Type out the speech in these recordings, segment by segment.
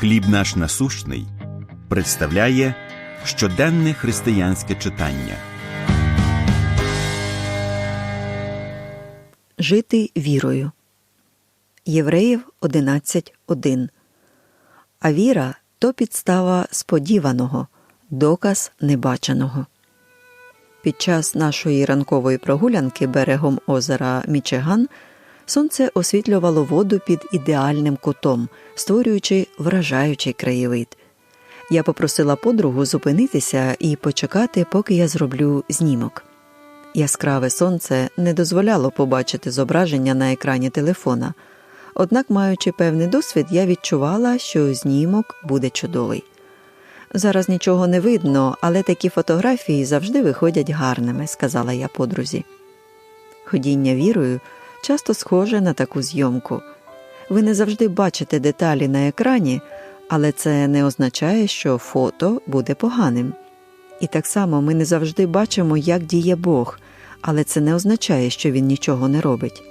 Хліб наш насущний представляє щоденне християнське читання. Жити вірою. Євреїв 11.1. А віра то підстава сподіваного, доказ небаченого. Під час нашої ранкової прогулянки берегом озера Мічиган сонце освітлювало воду під ідеальним кутом, створюючи вражаючий краєвид. Я попросила подругу зупинитися і почекати, поки я зроблю знімок. Яскраве сонце не дозволяло побачити зображення на екрані телефона, однак, маючи певний досвід, я відчувала, що знімок буде чудовий. Зараз нічого не видно, але такі фотографії завжди виходять гарними, сказала я подрузі. Ходіння вірою часто схоже на таку зйомку. Ви не завжди бачите деталі на екрані, але це не означає, що фото буде поганим. І так само ми не завжди бачимо, як діє Бог, але це не означає, що Він нічого не робить.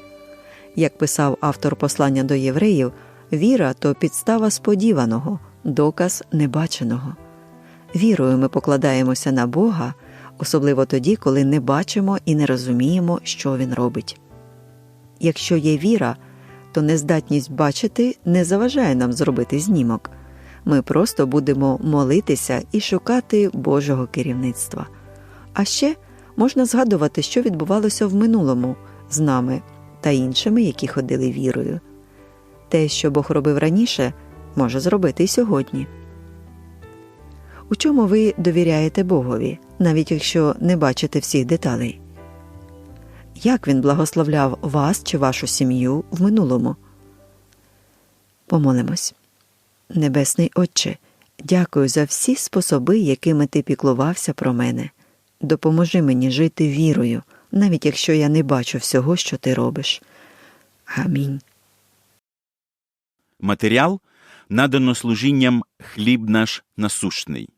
Як писав автор послання до євреїв, віра то підстава сподіваного, доказ небаченого. Вірою ми покладаємося на Бога, особливо тоді, коли не бачимо і не розуміємо, що Він робить. Якщо є віра, то нездатність бачити не заважає нам зробити знімок. Ми просто будемо молитися і шукати Божого керівництва. А ще можна згадувати, що відбувалося в минулому з нами та іншими, які ходили вірою. Те, що Бог робив раніше, може зробити і сьогодні. У чому ви довіряєте Богові, навіть якщо не бачите всіх деталей? Як він благословляв вас чи вашу сім'ю в минулому? Помолимось. Небесний Отче, дякую за всі способи, якими ти піклувався про мене. Допоможи мені жити вірою, навіть якщо я не бачу всього, що ти робиш. Амінь. Матеріал надано служінням Хліб наш насущний.